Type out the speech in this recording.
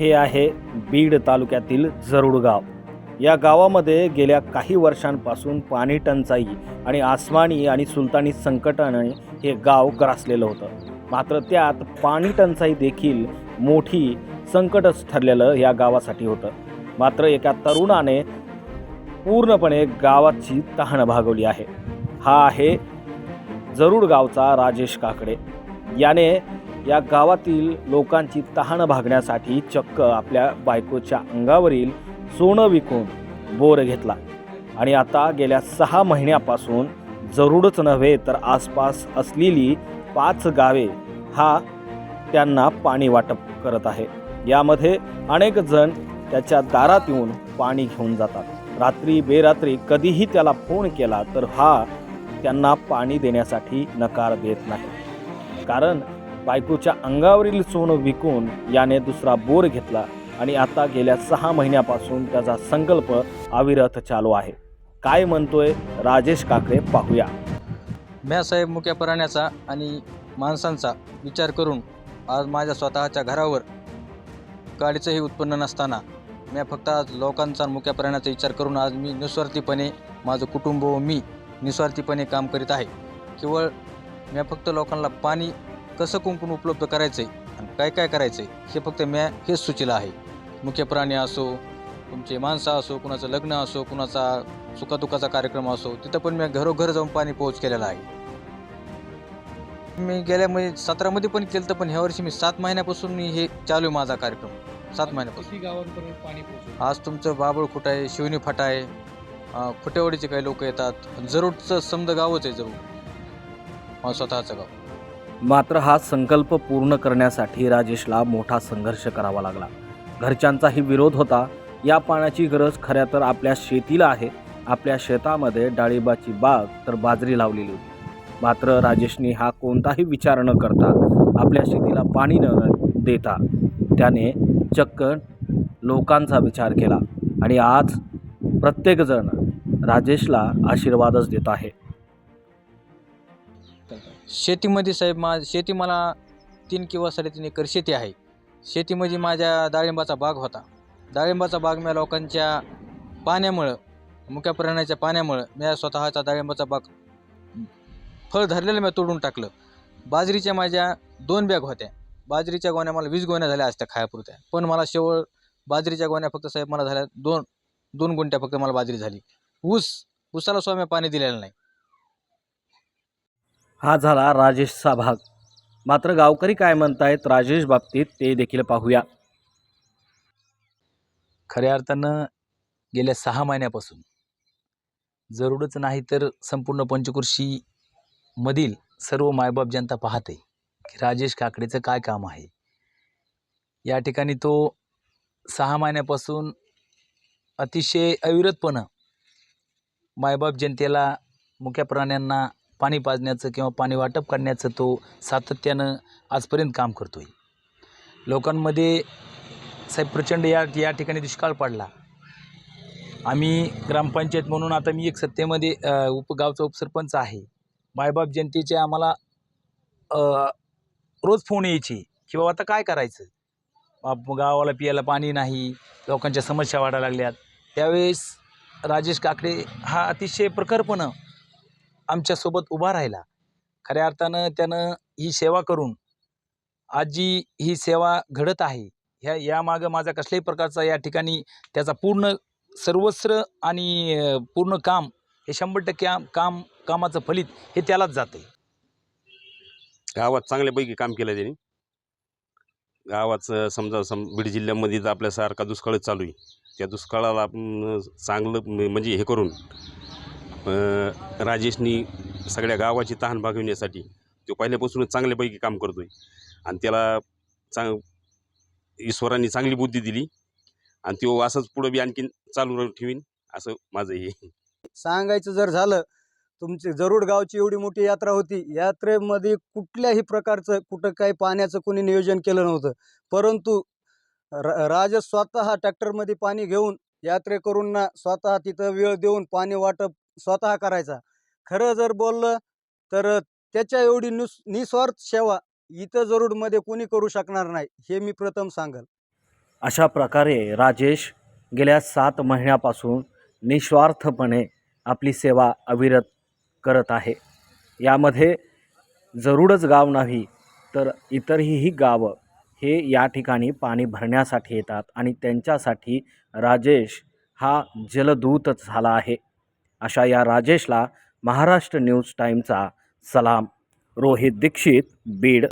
हे आहे बीड तालुक्यातील जरुड गाव. या गावामध्ये गेल्या काही वर्षांपासून पाणी टंचाई आणि आसमानी आणि सुलतानी संकटाने हे गाव ग्रासलेलं होतं. मात्र त्यात पाणी टंचाई देखील मोठी संकटच ठरलेलं या गावासाठी होतं. मात्र एका तरुणाने पूर्णपणे गावाची तहान भागवली आहे. हा आहे जरूर गावचा राजेश काकडे. याने या गावातील लोकांची तहान भागण्यासाठी चक्क आपल्या बायकोच्या अंगावरील सोनं विकून बोर घेतला. आणि आता गेल्या सहा महिन्यापासून जरूरच नव्हे तर आसपास असलेली पाच गावे हा त्यांना पाणी वाटप करत आहे. यामध्ये अनेक जण त्याच्या दारात येऊन पाणी घेऊन जातात. रात्री बेरात्री कधीही त्याला फोन केला तर हा त्यांना पाणी देण्यासाठी नकार देत नाही. कारण बायकोच्या अंगावरील सोनं विकून याने दुसरा बोर घेतला आणि आता गेल्या सहा महिन्यापासून त्याचा संकल्प अविरत चालू आहे. काय म्हणतोय राजेश काकडे पाहूया. म्या साहेब मुक्या प्राण्याचा आणि माणसांचा विचार करून आज माझ्या स्वतःच्या घरावर गाडीचंही उत्पन्न नसताना मी फक्त आज लोकांचा आणि मुक्या प्राण्याचा विचार करून आज मी निस्वार्थीपणे माझं कुटुंब व मी निस्वार्थीपणे काम करीत आहे. केवळ मी फक्त लोकांना पाणी कसं कुंकून उपलब्ध करायचं आहे आणि काय काय करायचं आहे हे फक्त म्या हेच सुचिलं आहे. मुख्य प्राणी असो तुमचे माणसं असो कुणाचं लग्न असो कुणाचा सुखादुखाचा कार्यक्रम असो तिथं पण मी घरोघर जाऊन पाणी पोहोच केलेला आहे. मी गेल्या म्हणजे सतरामध्ये पण केलं तर पण ह्या वर्षी मी सात महिन्यापासून मी हे चालू आहे माझा कार्यक्रम. सात महिन्यापासून. किती गावांपर्यंत पाणी पोहोचलं? आज तुमचं बाबळ खुट आहे शिवणी फाटा आहे अं, खुटेवाडीचे काही लोक येतात. जरूरचं समद गावच आहे जरूर. माझं स्वतःचं गाव. मात्र हा संकल्प पूर्ण करण्यासाठी राजेशला मोठा संघर्ष करावा लागला. घरच्यांचाही विरोध होता. या पाण्याची गरज खऱ्या तर आपल्या शेतीला आहे. आपल्या शेतामध्ये डाळिंबाची बाग तर बाजरी लावलेली होती. मात्र राजेशने हा कोणताही विचार न करता आपल्या शेतीला पाणी न देता त्याने चक्क लोकांचा विचार केला आणि आज प्रत्येकजण राजेशला आशीर्वादच देत आहे. शेतीमध्ये साहेब मा शेती मला तीन किंवा साडेतीन एकर शेती आहे. शेतीमध्ये माझ्या डाळिंबाचा बाग होता. डाळिंबाचा बाग मी लोकांच्या पाण्यामुळं मुख्या प्राण्याच्या पाण्यामुळं मी स्वतःचा डाळिंबाचा बाग फळ धरलेलं मी तोडून टाकलं. बाजरीच्या माझ्या दोन बॅग होत्या. बाजरीच्या गोण्या मला वीस गोण्या झाल्या असत्या खायापुरत्या. पण मला शेवळ बाजरीच्या गोण्या फक्त साहेब मला झाल्या दोन दोन गुंट्या फक्त मला बाजरी झाली. ऊस ऊसाला मी पाणी दिलेलं नाही. हा झाला राजेशचा भाग. मात्र गावकरी काय म्हणतायत राजेश बाबतीत ते देखील पाहूया. खऱ्या अर्थानं गेल्या सहा महिन्यापासून जरूरच नाही तर संपूर्ण पंचकृषी मधील सर्व मायबाप जनता पाहते की राजेश काकडेचं काय काम आहे. या ठिकाणी तो सहा महिन्यापासून अतिशय अविरतपणं मायबाप जनतेला मुख्या प्राण्यांना पाणी पाजण्याचं किंवा पाणी वाटप करण्याचं तो सातत्यानं आजपर्यंत काम करतो आहे लोकांमध्ये साहेब प्रचंड या या ठिकाणी दुष्काळ पडला. आम्ही ग्रामपंचायत म्हणून आता मी एक सत्तेमध्ये अ, उपगावचा उपसरपंच आहे. मायबाप जनतेचे आम्हाला रोज फोन यायचे की बाबा आता काय करायचं? बाप- गावाला पियाला पाणी नाही लोकांच्या समस्या वाढायला लागल्यात. त्यावेळेस राजेश काकडे हा अतिशय प्रखरपणं आमच्यासोबत उभा राहिला. खऱ्या अर्थानं त्यानं ही सेवा करून आजी ही सेवा घडत आहे. ह्या यामागं माझा कसल्याही प्रकारचा या ठिकाणी त्याचा पूर्ण सर्वस्व आणि पूर्ण काम हे शंभर टक्के आम- काम कामाचं फलित हे त्यालाच जातं गावात चांगल्यापैकी काम केलं त्यांनी. गावाचं समजा सम बीड जिल्ह्यामध्ये तर आपल्यासारखा दुष्काळच चालू आहे त्या दुष्काळाला आपण चांगलं म्हणजे हे करून अं, राजेशनी सगळ्या गावाची तहान भागविण्यासाठी तो पहिल्यापासूनच चांगल्यापैकी काम करतो आहे आणि त्याला चांग ईश्वरांनी चांगली बुद्धी दिली. आणि तो असंच पुढं बी आणखीन चालू राहून ठेवीन असं माझं हे. सांगायचं जर झालं तुमची जरूड गावची एवढी मोठी यात्रा होती यात्रेमध्ये कुठल्याही प्रकारचं कुठं काही पाण्याचं कोणी नियोजन केलं नव्हतं. परंतु र- स्वतः ट्रॅक्टरमध्ये पाणी घेऊन यात्रेकरूंना स्वतः तिथं वेळ देऊन पाणी वाटप स्वतः करायचा. खरं जर बोललं तर त्याच्या एवढी नुस निस्वार्थ सेवा इथं जरूडमध्ये कोणी करू शकणार नाही हे मी प्रथम सांगल. अशा प्रकारे राजेश गेल्या सात महिन्यापासून निस्वार्थपणे आपली सेवा अविरत करत आहे. यामध्ये जरूरच गाव नाही तर इतरही गावं हे या ठिकाणी पाणी भरण्यासाठी येतात आणि त्यांच्यासाठी राजेश हा जलदूतच झाला आहे. अशा या राजेशला महाराष्ट्र न्यूज टाईमचा सलाम. रोहित दीक्षित बीड.